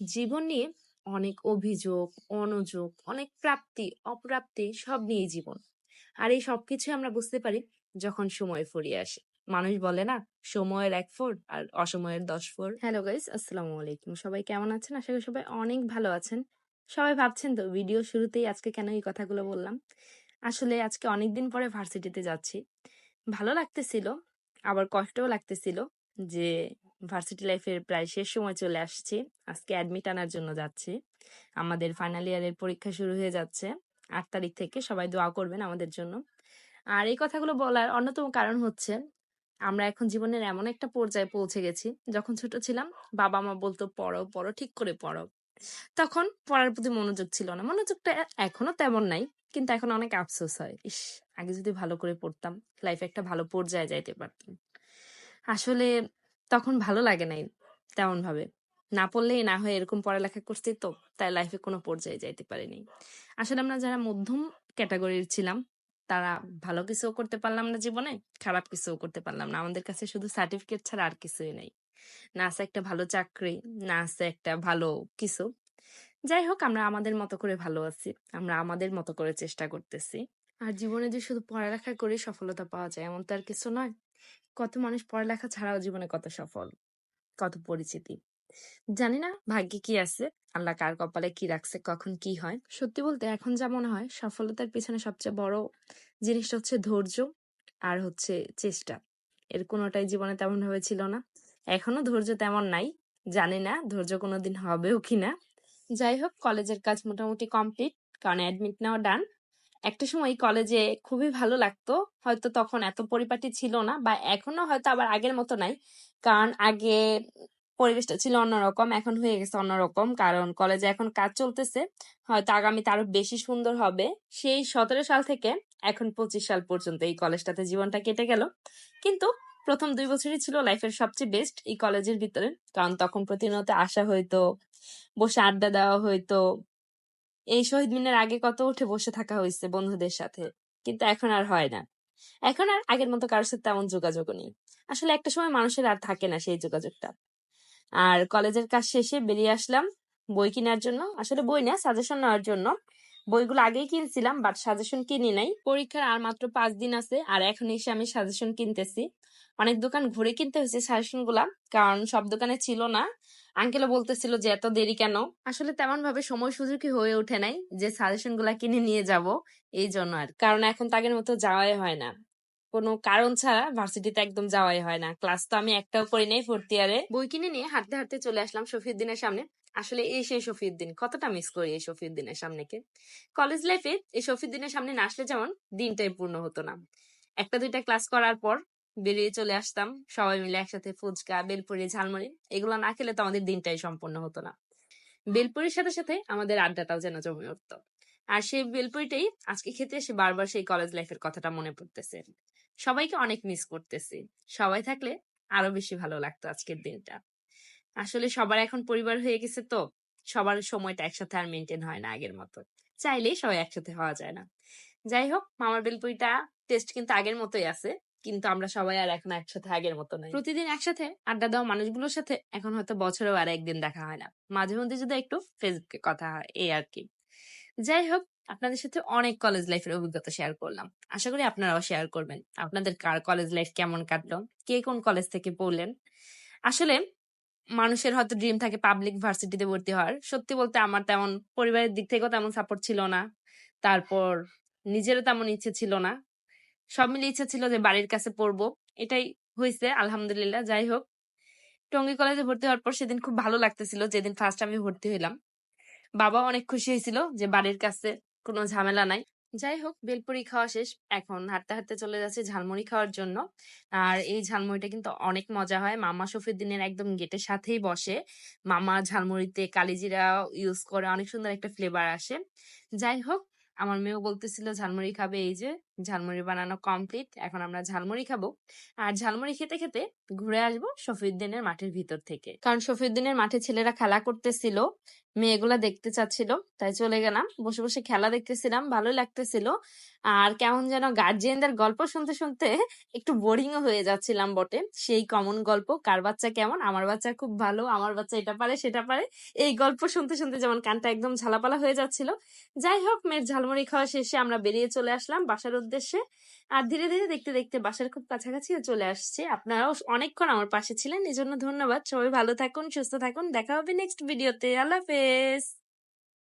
জীবন নিয়ে অনেক অভিযোগ, অনুযোগ, অনেক প্রাপ্তি, অপ্রাপ্তি সব নিয়েই জীবন। আর এই সবকিছুই আমরা বুঝতে পারি যখন সময় ফুরিয়ে আসে। মানুষ বলে না সময়ের এক ফোঁড় আর অসময়ের দশ ফোঁড়। হ্যালো গাইস আসসালামু আলাইকুম সবাই কেমন আছেন আশা করি সবাই অনেক ভালো আছেন সবাই ভাবছেন তো ভিডিও শুরুতেই আজকে কেন এই কথাগুলো বললাম আসলে আজকে অনেকদিন পরে ভার্সিটিতে যাচ্ছি ভালো লাগতেছিল আবার কষ্টও লাগতেছিল যে ভার্সিটি লাইফের প্রায় শেষ সময় চলে আসছি। আজকে অ্যাডমিট আনার জন্য যাচ্ছি। আমাদের ফাইনাল ইয়ারের পরীক্ষা শুরু হয়ে যাচ্ছে। আট তারিখ থেকে সবাই দোয়া করবেন আমাদের জন্য। আর এই কথাগুলো বলার অন্যতম কারণ হচ্ছে, আমরা এখন জীবনের এমন একটা পর্যায়ে পৌঁছে গেছি, যখন ছোট ছিলাম বাবা মা বলতো, পড়ো পড়ো, ঠিক করে পড়ো। তখন পড়ার প্রতি মনোযোগ ছিল না। মনোযোগটা এখনও তেমন নাই, কিন্তু এখন অনেক আফসোস হয়। ইস, আগে যদি ভালো করে পড়তাম লাইফে একটা ভালো পর্যায়ে যাইতে পারতাম। আসলে তখন ভালো লাগে নাই তেমন ভাবে না পড়লেই না হয় এরকম পড়ালেখা করছি তো, তাই লাইফে কোনো পর্যায়ে যাইতে পারিনি। আসলে আমরা যারা মধ্যম ক্যাটাগরির ছিলাম, তারা ভালো কিছুও করতে পারলাম না জীবনে, খারাপ কিছুও করতে পারলাম না। আমাদের কাছে শুধু সার্টিফিকেট ছাড়া আর কিছুই নেই। না আছে একটা ভালো চাকরি, না আছে একটা ভালো কিছু। যাই হোক, আমরা আমাদের মতো করে ভালো আছি, আমরা আমাদের মতো করে চেষ্টা করতেছি। আর জীবনে যে শুধু পড়ালেখা করে সফলতা পাওয়া যায়, এমন তো আর কিছু নয়। কত মানুষ পড়ালেখা ছাড়াও জীবনে কত সফল, কত পরিচিতি। জানি না ভাগ্যে কি আছে, আল্লাহ কার কপালে কি রাখছে, কখন কি হয়। সত্যি বলতে এখন যা মনে হয়, সফলতার পিছনে সবচেয়ে বড় জিনিসটা হচ্ছে ধৈর্য আর হচ্ছে চেষ্টা। এর কোনোটাই জীবনে তেমন ভাবে ছিল না। এখনও ধৈর্য তেমন নাই, জানি না ধৈর্য কোনোদিন হবেও কিনা। যাই হোক, কলেজের কাজ মোটামুটি কমপ্লিট, কারণ অ্যাডমিট নেওয়া ডান একটা সময় কলেজে খুবই ভালো লাগতো। হয়তো তখন এত পরিপাটি ছিল না বা এখনও হয়তো আবার আগের মতো নাই। কারণ আগে পরিবেশটা ছিল অন্যরকম, এখন হয়ে গেছে অন্যরকম। কারণ কলেজে এখন কাজ চলতেছে। হয়তো আগামীতে আরও বেশি সুন্দর হবে। সেই সতেরো সাল থেকে এখন পঁচিশ সাল পর্যন্ত এই কলেজটাতে জীবনটা কেটে গেল। কিন্তু প্রথম দুই বছরই ছিল লাইফের সবচেয়ে বেস্ট এই কলেজের ভিতরে। কারণ তখন প্রতিনিয়ত আসা হইতো, বসে আড্ডা দেওয়া হইতো এই শহীদ মিনার আগে কত উঠে বসে থাকা হয়েছে বন্ধুদের সাথে, কিন্তু এখন আর হয় না। এখন আর আগের মতো কারোর সাথে তেমন যোগাযোগও নেই। আসলে একটা সময় মানুষের আর থাকে না সেই যোগাযোগটা। আর কলেজের কাজ শেষে বেরিয়ে আসলাম বই কেনার জন্য। আসলে বই না সাজেশন নেওয়ার জন্য। বইগুলো আগেই কিনছিলাম বাট সাজেশন কিনি নাই। পরীক্ষার আর মাত্র পাঁচ দিন আছে, আর এখন এসে আমি সাজেশন কিনতেছি। অনেক দোকান ঘুরে কিনতে হয়েছে সাজেশনগুলা, কারণ সব দোকানে ছিল না। আঙ্কেলও বলতেছিল যে, এত দেরি কেন? আসলে তেমন ভাবে সময় সুযোগই হয়ে ওঠে নাই যে সাজেশনগুলা কিনে নিয়ে যাব, এই জন্য আর কারণ এখন তাগের মতো যাওয়াই হয় না। কোনো কারণ ছাড়া ভার্সিটিতে একদম যাওয়াই হয় না। ক্লাস তো আমি একটাও করি নাই ফোর্থ ইয়ারে বই কিনে নিয়ে হাঁটতে হাঁটতে চলে আসলাম শফিউদ্দিনের সামনে। আসলে এই সেই শফিউদ্দিন, কতটা মিস করি এই শফিউদ্দিনের সামনেকে? কলেজ লাইফে এই শফিউদ্দিনের সামনে না আসলে যেমন দিনটাই পূর্ণ হতো না। একটা দুইটা ক্লাস করার পর বেরিয়ে চলে আসতাম। সবাই মিলে একসাথে ফুচকা, বেলপুরি, ঝালমুড়ি, এগুলো না খেলে তো আমাদের দিনটাই সম্পূর্ণ হতো না। বেলপুরির সাথে সাথে আমাদের আড্ডাটাও যেন জমে উঠতো। আর সেই বেলপুরিটাই আজকে খেতে এসে বারবার সেই কলেজ লাইফের কথাটা মনে পড়তেছে। সবাইকে অনেক মিস করতেছি। সবাই থাকলে আরও বেশি ভালো লাগতো আজকের দিনটা। আসলে সবার এখন পরিবার হয়ে গেছে তো, সবার সময়টা একসাথে আর মেনটেন হয় না আগের মতো। চাইলেই সবাই একসাথে হওয়া যায় না। যাই হোক, মামার বেলপুরিটা টেস্ট কিন্তু আগের মতোই আছে। কিন্তু আমরা সবাই আর এখন একসাথে আগের মতো নাই। প্রতিদিন একসাথে আড্ডা দেওয়া মানুষগুলোর সাথে এখন হয়তো বছরেও আর একদিন দেখা হয় না। মাঝে মধ্যে যদি একটু ফেসবুকে কথা হয়, এই আর কি। যাই হোক, আপনাদের সাথে অনেক কলেজ লাইফের অভিজ্ঞতা শেয়ার করলাম। আশা করি আপনারাও শেয়ার করবেন। আপনাদের কার কলেজ লাইফ কেমন কাটলো? কে কোন কলেজ থেকে পড়লেন? আসলে মানুষের হয়তো ড্রিম থাকে পাবলিক ভার্সিটিতে ভর্তি হওয়ার। সত্যি বলতে আমার তেমন পরিবারের দিক থেকেও তেমন সাপোর্ট ছিল না। তারপর নিজেরও তেমন ইচ্ছে ছিল না। সব মিলে ইচ্ছা ছিল যে বাড়ির কাছে পড়ব। এটাই হয়েছে আলহামদুলিল্লাহ, যাই হোক। টঙ্গী কলেজে ভর্তি হওয়ার পর সেদিন খুব ভালো লাগতেছিল, যেদিন ফার্স্ট আমি ভর্তি হইলাম। বাবা অনেক খুশি হয়েছিল যে বাড়ির কাছে কোনো ঝামেলা নাই। যাই হোক, বেলপুরি খাওয়া শেষ। এখন হাঁটতে হাঁটতে চলে যাচ্ছে ঝালমুড়ি খাওয়ার জন্য। আর এই ঝালমুড়িটা কিন্তু অনেক মজা হয়। মামা শফিউদ্দিনের একদম গেটের সাথেই বসে। মামা ঝালমুড়িতে কালিজিরা ইউজ করে, অনেক সুন্দর একটা ফ্লেভার আসে। যাই হোক, আমার মেয়েও বলতেছিল, ঝালমুড়ি খাবে এই যে। ঝালমুড়ি বানানো কমপ্লিট এখন আমরা ঝালমুড়ি খাব। আর ঝালমুড়ি খেতে খেতে ঘুরে আসব শফিউদ্দিনের মাঠের ভিতর থেকে। কারণ শফিউদ্দিনের মাঠে ছেলেরা খেলা করতেছিল, মেয়েগুলা দেখতে চাচ্ছিল, তাই চলে গেলাম। বসে বসে খেলা দেখতেছিলাম, ভালোই লাগতেছিল। আর কেমন যেন গার্জিয়ানদের গল্প শুনতে শুনতে একটু বোরিংও হয়ে যাচ্ছিলাম বটে। সেই কমন গল্প, কার বাচ্চা কেমন? আমার বাচ্চা খুব ভালো, আমার বাচ্চা এটা পারে, সেটা পারে। এই গল্প শুনতে শুনতে যেমন কানটা একদম ঝালাপালা হয়ে যাচ্ছিল। যাই হোক, মেয়ের ঝালমুড়ি খাওয়া শেষে আমরা বেরিয়ে চলে আসলাম বাসার উদ্দেশ্যে। আর ধীরে ধীরে দেখতে দেখতে বাসার খুব কাছাকাছি চলে আসছে। আপনারাও অনেকক্ষণ আমার পাশে ছিলেন। এই জন্য ধন্যবাদ। সবাই ভালো থাকুন, সুস্থ থাকুন। দেখা হবে নেক্সট ভিডিওতে আল্লাহ হাফেজ।